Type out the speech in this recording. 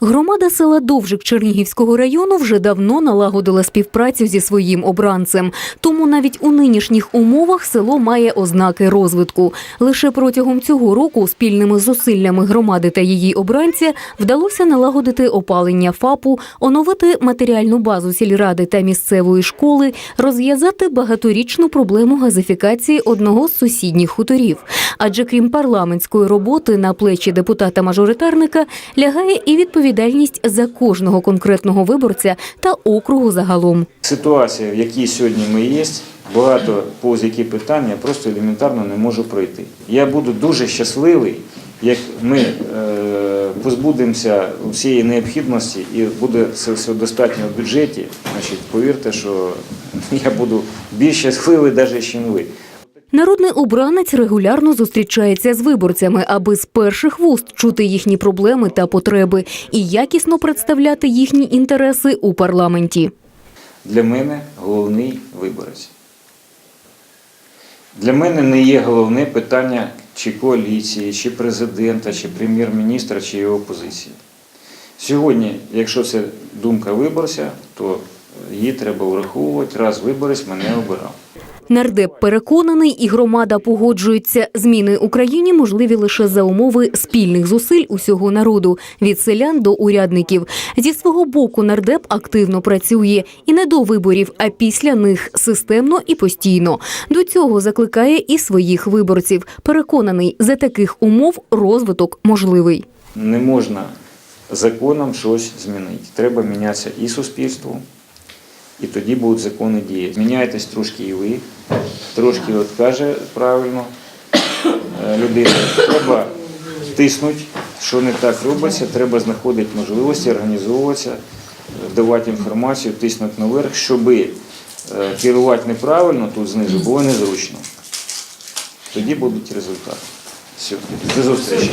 Громада села Довжик Чернігівського району вже давно налагодила співпрацю зі своїм обранцем. Тому навіть у нинішніх умовах село має ознаки розвитку. Лише протягом цього року спільними зусиллями громади та її обранця вдалося налагодити опалення ФАПу, оновити матеріальну базу сільради та місцевої школи, розв'язати багаторічну проблему газифікації одного з сусідніх хуторів. Адже крім парламентської роботи на плечі депутата-мажоритарника лягає і відповідальність за кожного конкретного виборця та округу загалом. Ситуація, в якій сьогодні ми є, багато повз які питання я просто елементарно не можу пройти. Я буду дуже щасливий, як ми е, позбудемося всієї необхідності і буде це все достатньо в бюджеті. Значить, повірте, що я буду більш щасливий, навіть, ніж ви. Народний обранець регулярно зустрічається з виборцями, аби з перших вуст чути їхні проблеми та потреби і якісно представляти їхні інтереси у парламенті. Для мене головний виборець. Для мене не є головне питання чи коаліції, чи президента, чи прем'єр-міністра, чи його опозиції. Сьогодні, якщо це думка виборця, то її треба враховувати, раз виборець мене обирав. Нардеп переконаний, і громада погоджується. Зміни Україні можливі лише за умови спільних зусиль усього народу від селян до урядників. Зі свого боку нардеп активно працює і не до виборів, а після них системно і постійно. До цього закликає і своїх виборців. Переконаний, за таких умов розвиток можливий. Не можна законом щось змінити. Треба мінятися і суспільству, і тоді будуть закони діяти. Міняйтесь трошки і ви, трошки, от каже правильно е, людина, треба тиснути, що не так робиться, треба знаходити можливості, організовуватися, давати інформацію, тиснути наверх, щоб керувати неправильно тут знизу було незручно. Тоді будуть результати. Все, до зустрічі.